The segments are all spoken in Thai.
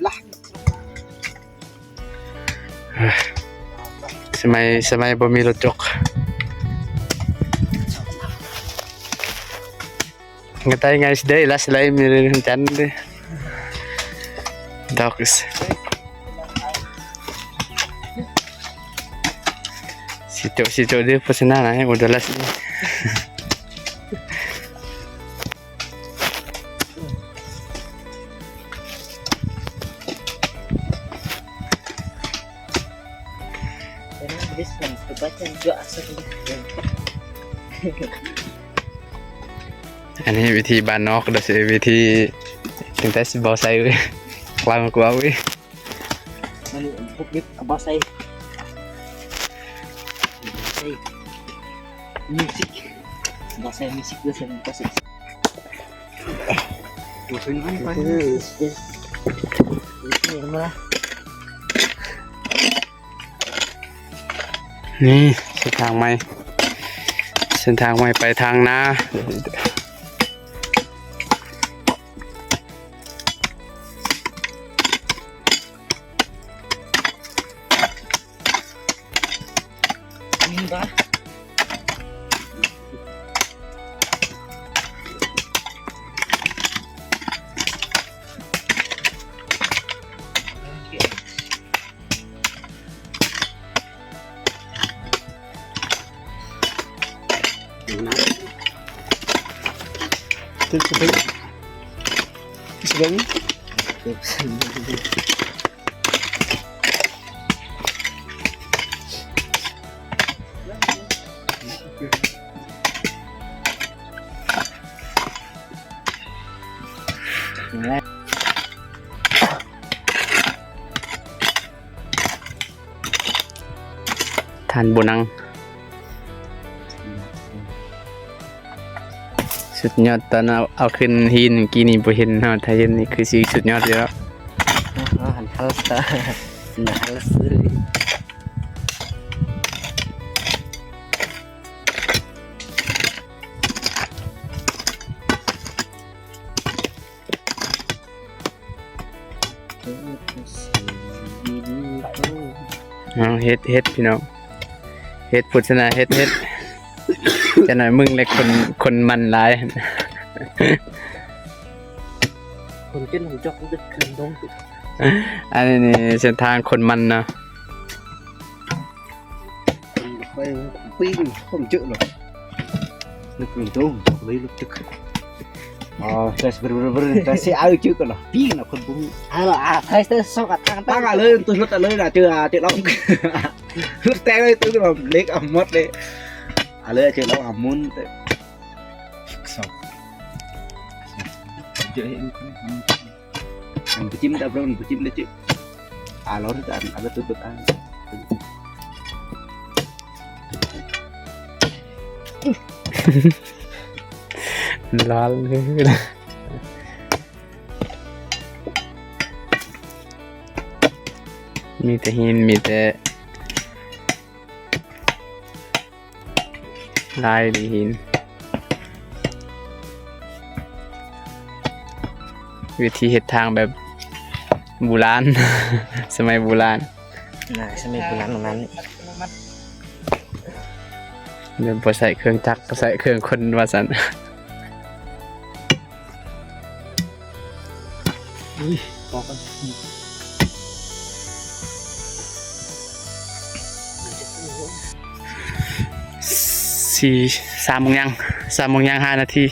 Lah. Sa may sa may bumilotok. Nga tayo nga is day, last live meron yung chan. Dakis. Situ situ dia pesanan eh, udah last. habis Disney. kebaca juga особливих. Ini witi banok dan si witi kita si bawah saya kelam kuawi awi. Lalu bukit apa saya. Musik. Abah saya musik dah saya eh. musik. Bukan apa? Ini rumah. นี่เส้นทางใหม่เส้นทางใหม่ไปทางนานี่ปะ Tutup sebelahnya. Sebelahnya. Tutup Bonang สุดยอดตอนเอาเอาขึ้นหินเมื่อกี้นี่บ่เห็นเนาะถ้าเห็นนี่คือสิสุดยอดอยู่แล้ว หันฮัลสตาร์นะฮัลสเลยเอาเฮ็ดเฮ็ดพี่น้องเฮ็ดพุทธนาเฮ็ดเฮ็ด จะหน่อยมึงเลยคนคนมันหลาย คนจิ้นของจอกดึกคืนดง อันนี้นี่เส้นทางคนมันเนาะ ไปปิ้งผมเจอหรอกนึกถึงตรงเลยลึกตึกอ๋อแต่สบรบรแต่เสียเอาชื่อกันหรอปิ้งนะคนบุ้งอ่ะอ่ะไทยเตอร์สกัดทางตั้งอ่ะเลยตัวรถเลยนะเจอเจอเรารถแต่เลยตัวแบบเล็กอ่ะมดเลย Ale aja lo amun teh. Sok. Jadi kan bucim tak berang bucim deh cik. Alor dan ada tututan. Lal Mita hin mita ไปจิ้มแต่เราไปจิ้มได้จิ้มอะเราได้อันอะไรตัวตัวอันร้อนเลยมีแต่หินมีแต่ลายดีหิน วิธีเห็ดทางแบบโบูราณ สมัยโบูราณน่าสมัยโบราณตรงนั้นเดินพอใส่เครื่องจักรบ่ใส่เครื่องคนว่าสันบอกกัน สี่สามโมงยังสามโมงยังห้านาที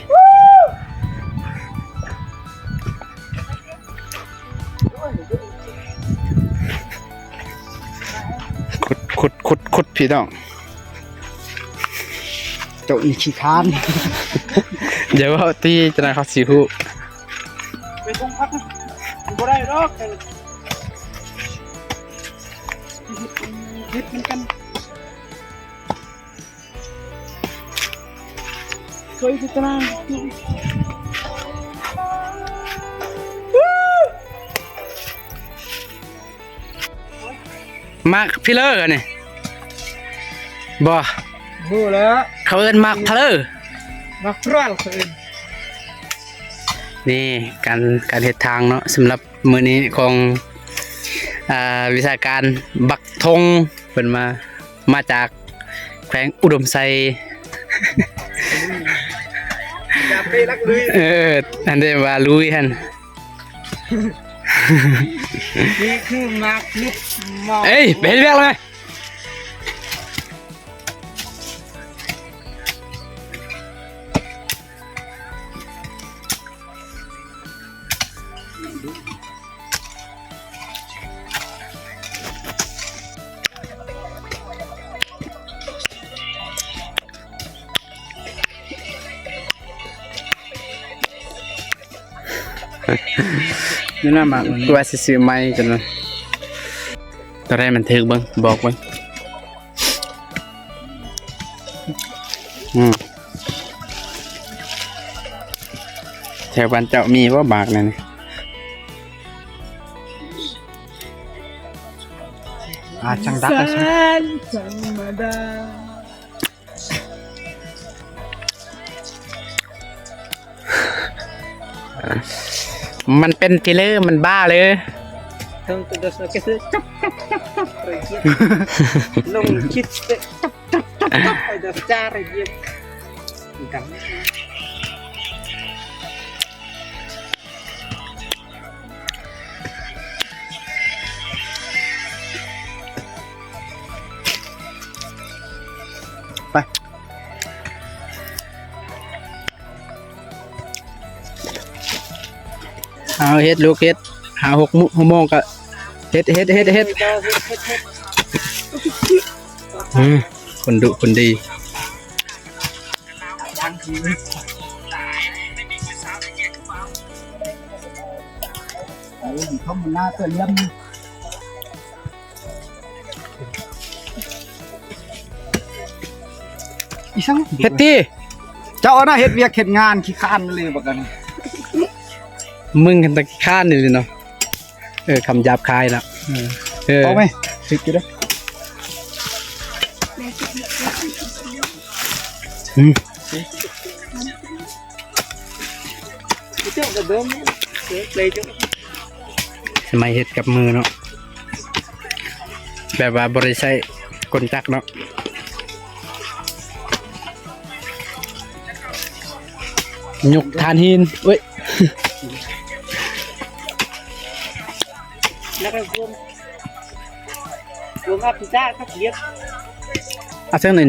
ขุดขุดขุดขุดพี่น้องเจ้าอีขี้คานเดี๋ยวเอาที่จะนายเขาสีหูไปคงพักบ่ได้หรอกยึดมันกัน เคยติดตามมากพี่เลอร์นี่บ่รู้แล้วเขาเอิ้นมากพะเลอร์นักรัลคืนนี่การการเฮ็ดทางเนาะสำหรับมื้อนี้ของอ่าวิชาการบักทงเพิ่นมามาจากแขวงอุดมไซอย่าไปรัก เลยเอออันเดว่าลุยหั่นนี่คือมาคลิปมอเอ้ยไปเฮ็ดเวียกเลย นี่น่ามากเลย ว่าสิซื้อไม้กันเนาะตอนแรกมันถึกเบิ่งบอกเบิ่งอืมแถวบ้านเจ้ามีบ่บากนั่นนี่ อ่าช่างดักอ่ะช่าง มันเป็นกิเลอร์มันบ้าเลย Không, tôi đã cái thứ chắp chắp chắp chắp rồi kia เอาเฮ็ดลูกเฮ็ดหาหกโมโมงก็เฮ็ดเฮ็ดเฮ็ดเฮ็ดอืมคนดุคนดี Thằng gì Đấy, không mà la tuần lâm Ý sao? เฮ็ดที่เจ้าน่ะเฮ็ดเวียกเฮ็ดงานขี้ข้านเลยบักกัน มึงกันตะข้านนี่เลยเนาะเออคำหยาบคายนะเออเอาไหมสิกินได้อืมเจ้าก็เดิมเลยเจ้าสมัยเฮ็ดกับมือเนาะแบบว่าบริใช้กลจักรเนาะยกทานหินเว้ย แล้วก็รวมรวมกับพิซซ่าครับเย็บ เอาเส้นห